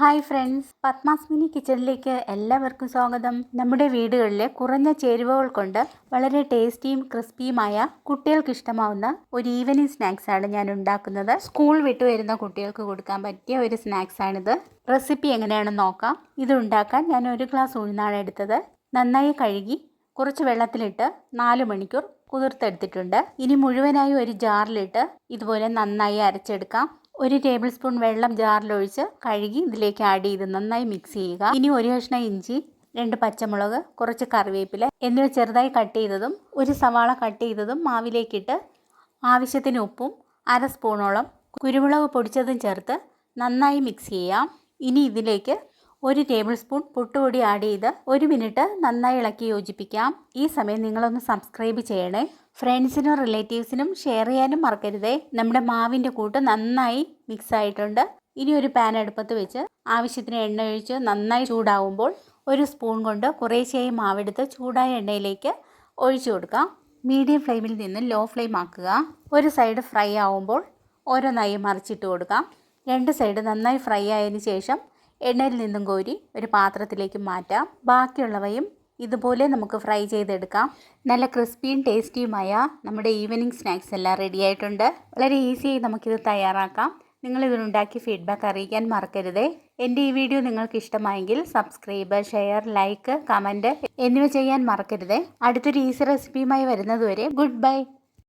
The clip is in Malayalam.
ഹായ് ഫ്രണ്ട്സ് പത്മാസ്മിനി കിച്ചണിലേക്ക് എല്ലാവർക്കും സ്വാഗതം. നമ്മുടെ വീടുകളിൽ കുറഞ്ഞ ചേരുവകൾ കൊണ്ട് വളരെ ടേസ്റ്റിയും ക്രിസ്പിയുമായ കുട്ടികൾക്ക് ഇഷ്ടമാവുന്ന ഒരു ഈവനിങ് സ്നാക്സാണ് ഞാൻ ഉണ്ടാക്കുന്നത്. സ്കൂൾ വിട്ടു വരുന്ന കുട്ടികൾക്ക് കൊടുക്കാൻ പറ്റിയ ഒരു സ്നാക്സാണിത് റെസിപ്പി എങ്ങനെയാണെന്ന് നോക്കാം. ഇത് ഉണ്ടാക്കാൻ ഞാൻ ഒരു ഗ്ലാസ് ഉഴുന്നാണ് എടുത്തത്. നന്നായി കഴുകി കുറച്ച് വെള്ളത്തിലിട്ട് നാല് മണിക്കൂർ കുതിർത്തെടുത്തിട്ടുണ്ട്. ഇനി മുഴുവനായി ഒരു ജാറിലിട്ട് ഇതുപോലെ നന്നായി അരച്ചെടുക്കാം. ഒരു ടേബിൾ സ്പൂൺ വെള്ളം ജാറിലൊഴിച്ച് കഴുകി ഇതിലേക്ക് ആഡ് ചെയ്ത് നന്നായി മിക്സ് ചെയ്യുക. ഇനി ഒരു കഷ്ണം ഇഞ്ചി രണ്ട് പച്ചമുളക് കുറച്ച് കറിവേപ്പില എന്നിവ ചെറുതായി കട്ട് ചെയ്തതും ഒരു സവാള കട്ട് ചെയ്തതും മാവിലേക്കിട്ട് ആവശ്യത്തിന് ഉപ്പും അര സ്പൂണോളം കുരുമുളക് പൊടിച്ചതും ചേർത്ത് നന്നായി മിക്സ് ചെയ്യാം. ഇനി ഇതിലേക്ക് ഒരു ടേബിൾ സ്പൂൺ പുട്ടുപൊടി ആഡ് ചെയ്ത് ഒരു മിനിറ്റ് നന്നായി ഇളക്കി യോജിപ്പിക്കാം. ഈ സമയം നിങ്ങളൊന്ന് സബ്സ്ക്രൈബ് ചെയ്യണേ. ഫ്രണ്ട്സിനും റിലേറ്റീവ്സിനും ഷെയർ ചെയ്യാനും മറക്കരുതേ. നമ്മുടെ മാവിന്റെ കൂട്ട് നന്നായി മിക്സ് ആയിട്ടുണ്ട്. ഇനി ഒരു പാൻ അടുപ്പത്ത് വെച്ച് ആവശ്യത്തിന് എണ്ണ ഒഴിച്ച് നന്നായി ചൂടാവുമ്പോൾ ഒരു സ്പൂൺ കൊണ്ട് കുറേശ്ശേയും മാവെടുത്ത് ചൂടായ എണ്ണയിലേക്ക് ഒഴിച്ചു കൊടുക്കാം. മീഡിയം ഫ്ലെയിമിൽ നിന്ന് ലോ ഫ്ലെയിം ആക്കുക. ഒരു സൈഡ് ഫ്രൈ ആവുമ്പോൾ ഓരോന്നായി മറിച്ചിട്ട് കൊടുക്കാം. രണ്ട് സൈഡ് നന്നായി ഫ്രൈ ആയതിന് ശേഷം എണ്ണയിൽ നിന്നും കോരി ഒരു പാത്രത്തിലേക്ക് മാറ്റാം. ബാക്കിയുള്ളവയും ഇതുപോലെ നമുക്ക് ഫ്രൈ ചെയ്തെടുക്കാം. നല്ല ക്രിസ്പിയും ടേസ്റ്റിയുമായ നമ്മുടെ ഈവനിങ് സ്നാക്സ് എല്ലാം റെഡി ആയിട്ടുണ്ട്. വളരെ ഈസിയായി നമുക്കിത് തയ്യാറാക്കാം. നിങ്ങൾ ഇതിനുണ്ടാക്കി ഫീഡ്ബാക്ക് അറിയിക്കാൻ മറക്കരുതേ. എന്റെ ഈ വീഡിയോ നിങ്ങൾക്ക് ഇഷ്ടമായെങ്കിൽ സബ്സ്ക്രൈബ് ഷെയർ ലൈക്ക് കമന്റ് എന്നിവ ചെയ്യാൻ മറക്കരുതേ. അടുത്തൊരു ഈസി റെസിപ്പിയുമായി വരുന്നതുവരെ ഗുഡ് ബൈ